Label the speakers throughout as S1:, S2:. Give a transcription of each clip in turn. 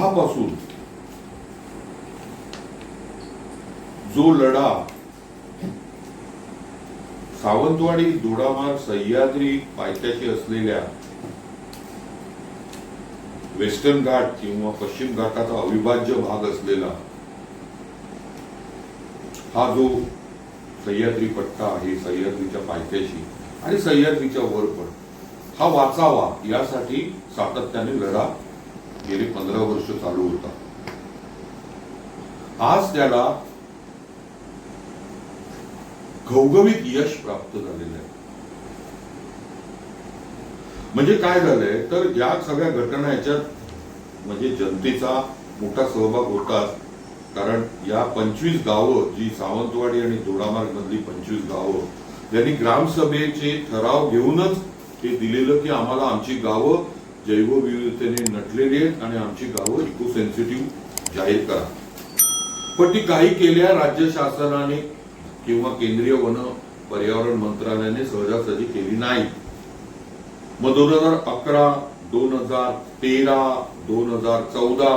S1: सहा पासून जो लढा सावंतवाडी दोडामार सह्याद्री पायथ्याशी असलेल्या वेस्टर्न घाट किंवा पश्चिम घाटाचा अविभाज्य भाग असलेला हा जो सह्याद्री पट्टा आहे सह्याद्रीच्या पायथ्याशी आणि सह्याद्रीच्या वर पण हा वाचावा यासाठी सातत्याने लढा गेली पंधरा वर्ष चालू होता. आज त्याला घवघवीत यश प्राप्त झालेलं आहे. म्हणजे काय झालंय? तर या सगळ्या घटना याच्यात म्हणजे जनतेचा मोठा सहभाग होताच. कारण या पंचवीस गावं जी सावंतवाडी आणि दोडामार्ग मधली पंचवीस गावं त्यांनी ग्रामसभेचे ठराव घेऊनच हे दिलेलं की आम्हाला आमची गावं जैवविविधतेने नटलेली आहेत आणि आमची गावं इको सेन्सिटिव्ह जाहीर करा. पण ती काही केल्या राज्य शासनाने किंवा केंद्रीय वन पर्यावरण मंत्रालयाने सहजासहजी केली नाही. मग दोन हजार अकरा दोन हजार तेरा दोन हजार चौदा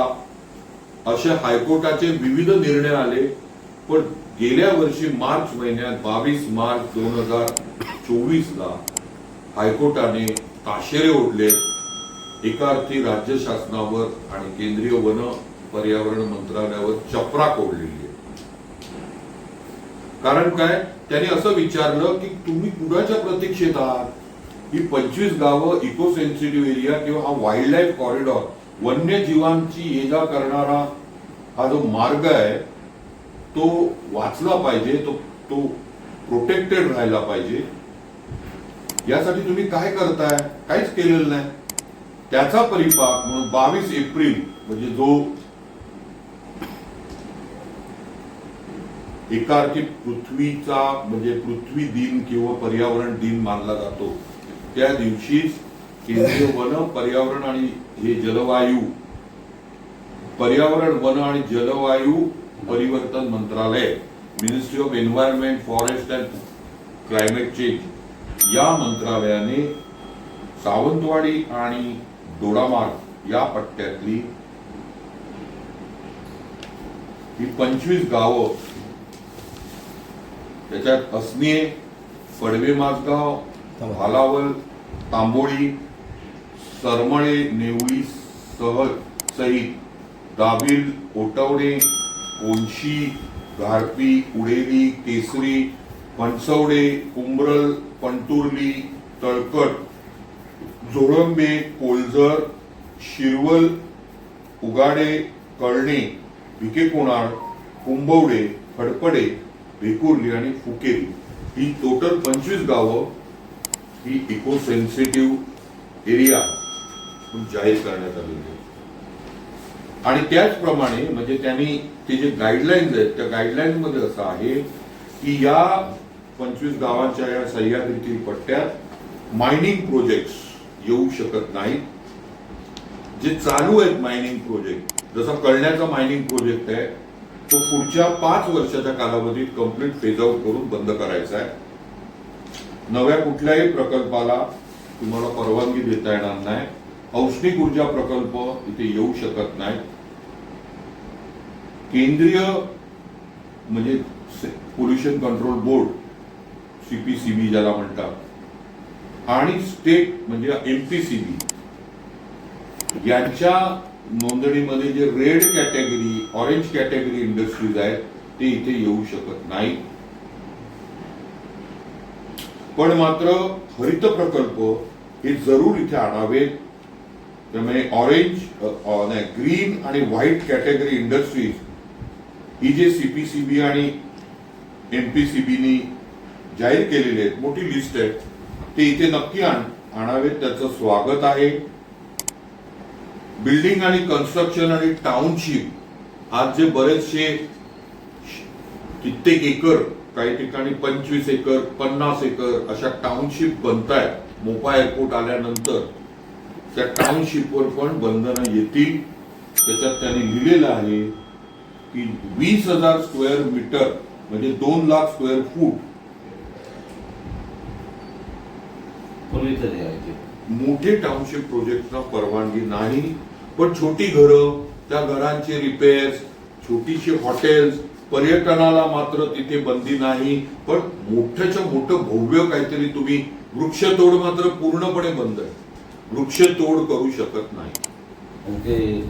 S1: असे हायकोर्टाचे विविध निर्णय आले. पण गेल्या वर्षी मार्च महिन्यात बावीस मार्च दोन हजार चोवीस ला हायकोर्टाने ताशेरे ओढले. एका अर्थी राज्य शासनावर आणि केंद्रीय वन पर्यावरण मंत्रालयावर चपरा कोडलेली आहे. कारण काय? त्याने असं विचारलं की तुम्ही कुणाच्या प्रतीक्षेत आहात? ही पंचवीस गावं इको सेन्सिटिव्ह एरिया किंवा हा वाईल्ड लाईफ कॉरिडॉर वन्यजीवांची ये जा करणारा हा जो मार्ग आहे तो वाचला पाहिजे तो तो प्रोटेक्टेड राहायला पाहिजे. यासाठी तुम्ही काय करताय? काहीच केलेलं नाही. त्याचा परिपाक म्हणून बावीस एप्रिल म्हणजे जो एकार्थी पृथ्वीचा म्हणजे पृथ्वी दिन किंवा पर्यावरण दिन मानला जातो. त्या दिवशी केंद्रीय वन पर्यावरण आणि हे जलवायू पर्यावरण वन आणि जलवायू परिवर्तन मंत्रालय Ministry of Environment Forest and Climate Change या मंत्रालयाने सावंतवाडी आणि दोडामार्ग या पट्ट्यातली ही पंचवीस गावं त्याच्यात असणे पडवे माझगाव भालावल तांबोळी सरमळे नेवळी सह सहित दाबिल ओटवणे कोणशी घारपी उडेली केसरी पणसवडे कुंबरल पंटुर्ली तळकट जोळंबे कोलजर शिरवल उगाडे कळणे भिकेकोणाळ कुंभवडे खडपडे भेकुर्ली आणि फुकेरी ही टोटल पंचवीस गावं ही इको सेन्सिटिव्ह एरिया जाहीर करण्यात आलेली आहे आणि त्याचप्रमाणे म्हणजे त्यांनी ते जे गाईडलाईन्स आहेत त्या गाईडलाईन मध्ये असं आहे की या पंचवीस गावांच्या या सह्याद्रीतील पट्ट्यात मायनिंग प्रोजेक्ट येऊ शकत नाहीत. जे चालू आहेत मायनिंग प्रोजेक्ट जसा कळण्याचा मायनिंग प्रोजेक्ट आहे तो पुढच्या पाच वर्षाच्या कालावधीत कंप्लीट फेज आउट करून बंद करायचा आहे. नव्या कुठल्याही प्रकल्पाला तुम्हाला परवानगी देता येणार नाही. औष्णिक ऊर्जा प्रकल्प इथे येऊ शकत नाही केंद्रीय म्हणजे पोल्युशन कंट्रोल बोर्ड सीपीसीबी ज्याला म्हणतात आणि स्टेट म्हणजे एमपीसीबी यांच्या नोंदणीमध्ये जे red category orange category industries आहेत ते इथे येऊ शकत नाही पण मात्र हरित प्रकल्प हे जरूर इथे आणावेत. त्यामुळे ऑरेंज नाही ग्रीन आणि व्हाईट कॅटेगरी इंडस्ट्रीज ही जे सीपीसीबी आणि एमपीसीबीनी जाहीर केलेले आहेत मोठी लिस्ट आहे. ते इथे नक्की आण आणावेत त्याचं स्वागत आहे. बिल्डिंग आणि कन्स्ट्रक्शन आणि टाउनशिप आज जे बरेचसे कित्येक एकर काही ठिकाणी पंचवीस एकर पन्नास एकर अशा टाउनशिप बनतायत मोपा एअरपोर्ट आल्यानंतर त्या टाउनशिपवर पण बंधनं येतील. त्याच्यात त्यांनी लिहिलेलं आहे की वीस हजार स्क्वेअर मीटर म्हणजे दोन लाख स्क्वेअर फूट
S2: पूर्वी तरी आहे ते.
S1: मोठे टाउनशिप प्रोजेक्टना परवानगी नाही पण छोटी घरं त्या घरांचे रिपेअर्स छोटीशी हॉटेल्स पर्यटनाला मात्र तिथे बंदी नाही. पण मोठ्याच्या मोठं भव्य काहीतरी तुम्ही वृक्षतोड मात्र पूर्णपणे बंद आहे. वृक्षतोड करू शकत नाही.